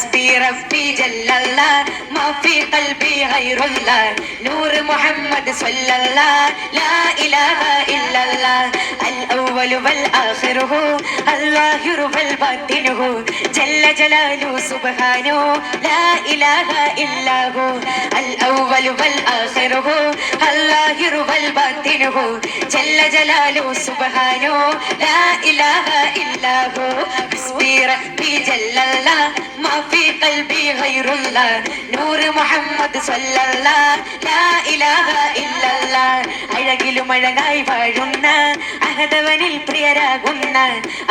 حسبي ربي جل الله. ما في قلبي غير الله. نور محمد صلى الله. لا إله إلا الله. الأول والآخر هو. الظاهر والباطن هو. جل جلاله سبحانه. لا إله إلا هو. الأول വലുവൽ ആഖിറുഹു അല്ലാഹിറുവൽ ബാത്തിനുഹു. ജല്ല ജലാലു സുബ്ഹാനോ ലാ ഇലാഹ ഇല്ലാഹു. ബിസ്മി റബ്ബി ജല്ലല്ലാ മാ ഫീ ഖൽബി ഗൈറുല്ലാ നൂറ് മുഹമ്മദ് സല്ലല്ലാ ലാ ഇലാഹ ഇല്ലല്ലാ. അഴകിലും അഴകായി വാഴുന്ന അഹദവനിൽ പ്രിയരാകുന്ന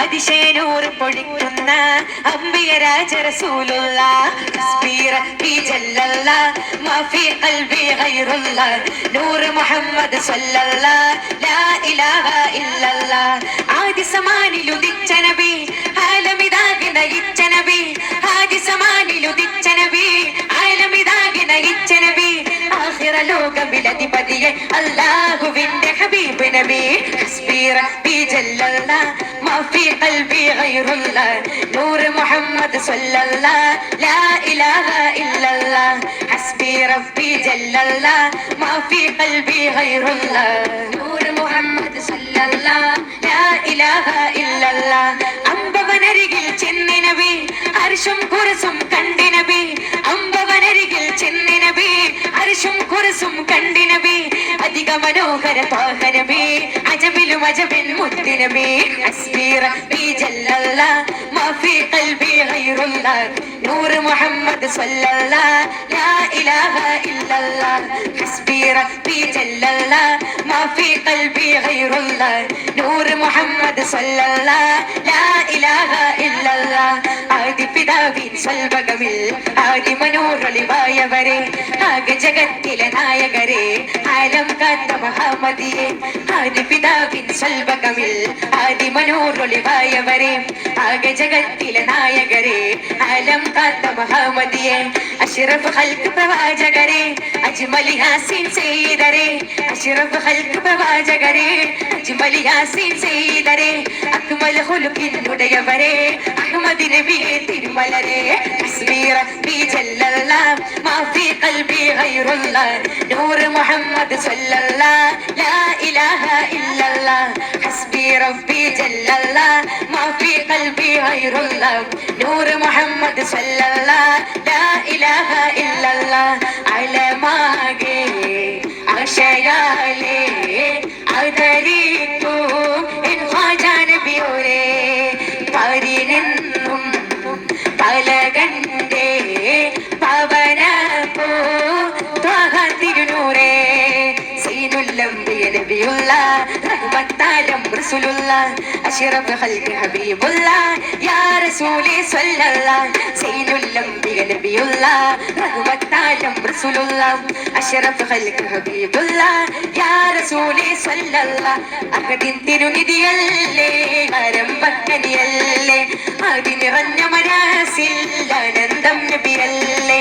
അതിശയനൂർ പൊഴിക്കുന്ന അമ്പിയ രാജ റസൂലുള്ള. ബിസ്മി റബ്ബി ജല്ലല്ലാ മാ ഫീ قلبي غير الله نور محمد صلى الله لا إله إلا الله ആദ്യ സമാനിലുദിച്ച നബി ആലമിതാകെ നയിച്ച നബി ആദ്യ സമാനിലുദിച്ച നബി ആലമിതാകെ നയിച്ച നബി ആഖിറ ലോകമിലധിപതിയെ അല്ലാഹുവിന്റെ ഹബീബ് നബി ഹസ്ബി റബ്ബി ജല്ലല്ല മാ ഫീ ഖൽബി ഗൈറുല്ല നൂർ മുഹമ്മദ് സ്വല്ലല്ല ലാ ഇലാഹ ഇല്ലല്ല ഹസ്ബി റബ്ബി ജല്ലല്ല മാ ഫീ ഖൽബി ഗൈറുല്ല നൂർ മുഹമ്മദ് സ്വല്ലല്ല ലാ ഇലാഹ ഇല്ലല്ല അമ്പവനരികിൽ ചെന്നിനബി അർഷും കുരസും കണ്ടിനബി അമ്പവനരികിൽ ചെന്നിനബി അർഷും കുരസും കണ്ടിനബി അധിക മനോഹര പാഹനബി അജബിലും അജമിൽ മുത്തിനമേ. ഹസ്ബി റബ്ബി ജല്ലല്ല മാ ഫീ ഖൽബി ഗൈറുല്ല നൂർ മുഹമ്മദ് സ്വല്ലല്ല ലാ ഇലാഹ ഇല്ലല്ല. ഹസ്ബി റബ്ബി ജല്ലല്ല മാ ഫീ ഖൽബി ഗൈറുല്ല നൂർ മുഹമ്മദ് സ്വല്ലല്ല ലാ ഇലാഹ ഇല്ലല്ല ആദി പിതാവിൻ സ്വൽഭകമിൽ ആദി മനോഹളിവായവരെ ആകെ ജഗത്തിലെ നായകരെ ആലം കാത്ത മഹാമതിയെ ആദി പിതാവിൻ സ്വൽഭകമിൽ ആദി മനോഹളിവായവരെ ആകെ ജഗത്തിലെ നായകരെ ആലം കാത്ത മഹാമതിയെ അഷ്റഫ് ഹൽക്ക് പ്രവാചകരെ അജ്മലി ഹാസിൻ ചെയ്തരെ അഷ്റഫ് ഹൽക്ക് പ്രവാചകരെ അജ്മലി ഹാസിൻ ചെയ്തരെ അക്മൽ ഹുലുക്കിനുടയവരെ അഹമ്മദ് നബിയെ തിരുമലരെ. ഹസ്ബി റബ്ബി ജല്ലല്ല മാ ഫീ ഖൽബി ഗൈറുല്ല നൂർ മുഹമ്മദ് സ്വല്ലല്ല ലാ ഇലാഹ ഇല്ലല്ല ഹസ്ബി റബ്ബി ജല്ലല്ല മാ ഫീ ഖൽബി ഗൈറുല്ല നൂർ മുഹമ്മദ് സ്വല്ലല്ല ലാ ഇലാഹ ഇല്ലല്ല അലമാകെ സീനുല്ലംബിയ നബിയുള്ള റസൂലുള്ള അഷ്റഫ് ഖൽഖി ഹബീബുള്ള യാ റസൂലി സ്വല്ലല്ലാ സീനുല്ലംബിയ നബിയുള്ള റഹ്മത്താലം റസൂലുള്ള അഷ്റഫ് ഖൽഖി ഹബീബുള്ള യാ റസൂലി സ്വല്ലല്ലാ അഹദിൻ തിരുനിധിയല്ലേ ആരംഭക്കനിയല്ലേ അതി നിറഞ്ഞ മനസ്സിൽ ആനന്ദം നബിയല്ലേ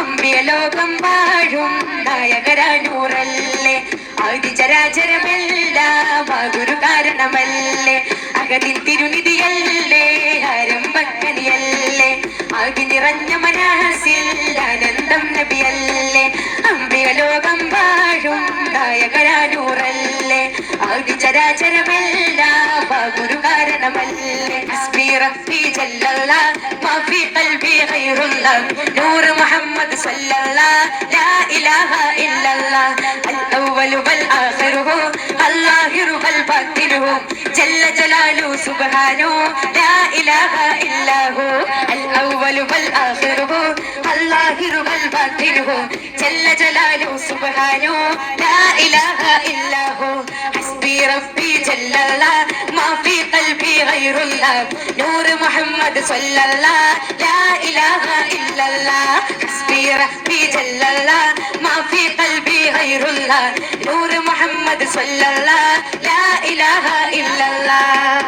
അമ്പിയ ലോകം വാഴും നായകരാനൂറല്ലേ ആദി ചരാചരമല്ല ഗുരു കാരണമല്ലേ? അകതിൻ തിരുനിധിയല്ലേ ആരംഭക്കനിയല്ലേ ആദി നിറഞ്ഞ മനസ്സിൽ ആനന്ദം നബിയല്ലേ? അമ്പിയ ലോകം വാഴും നായകരാനൂറല്ലേ ആദി ചരാചരമല്ല ഗുരു കാരണമല്ലേ? റബ്ബി ജല്ലല്ല മാ ഫീ ഖൽബി ഗൈറുല്ല നൂർ മുഹമ്മദ് സ്വല്ലല്ല ലാ ഇലാഹ ഇല്ലല്ല الأول والآخر هو الظاهر والباطن هو جل جلاله سبحانه لا إله إلا هو الأول والآخر. هو الظاهر والباطن هو جل جلاله سبحانه لا إله إلا هو. حسبي ربي جل الله ما في قلبي غير الله. نور محمد صلى الله لا إله إلا الله. حسبي ربي جل الله غير الله نور محمد صلى الله. لا إله إلا الله.